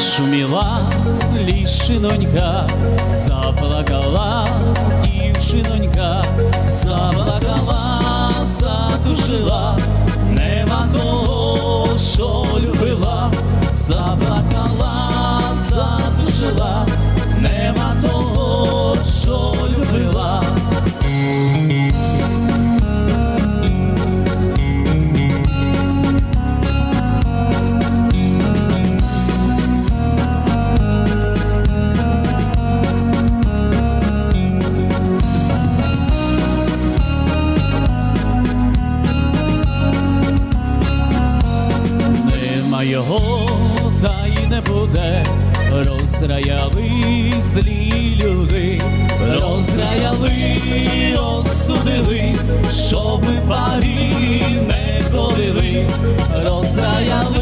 жила лішинонька, заплакала дівчинонька, заплакала, задушила, нема того, що любила, заплакала, затушила, та й не буде, розраяли злі люди, розраяли, осудили, щоби парі не ходили, розраяли,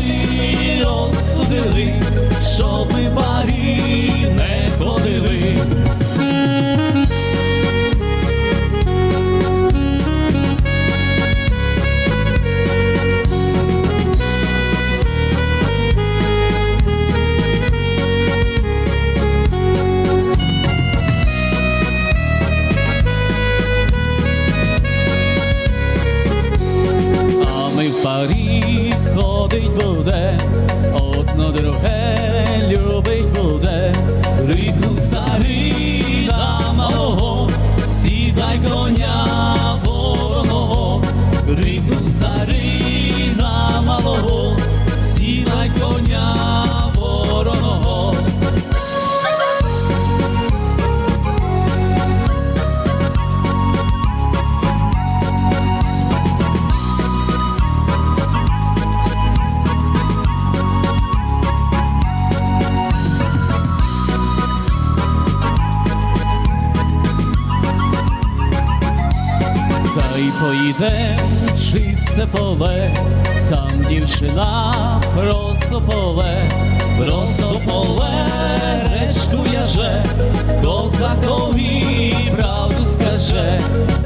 й поїде чисте поле, там дівчина просто поле, просто поле, речку яже, козакові правду скаже,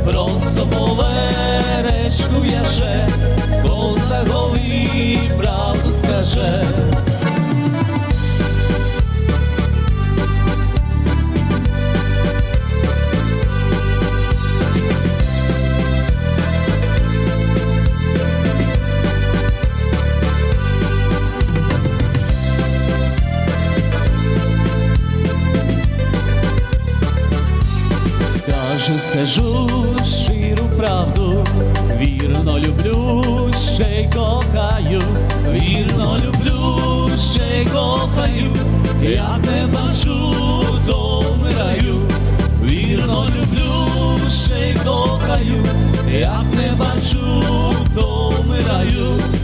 просто поле, речку яже, Скажу щиру правду, вірно люблю, ще й кохаю, вірно люблю, ще й кохаю, я не бачу, то вмираю, вірно люблю, ще й кохаю, я не бачу, то вмираю.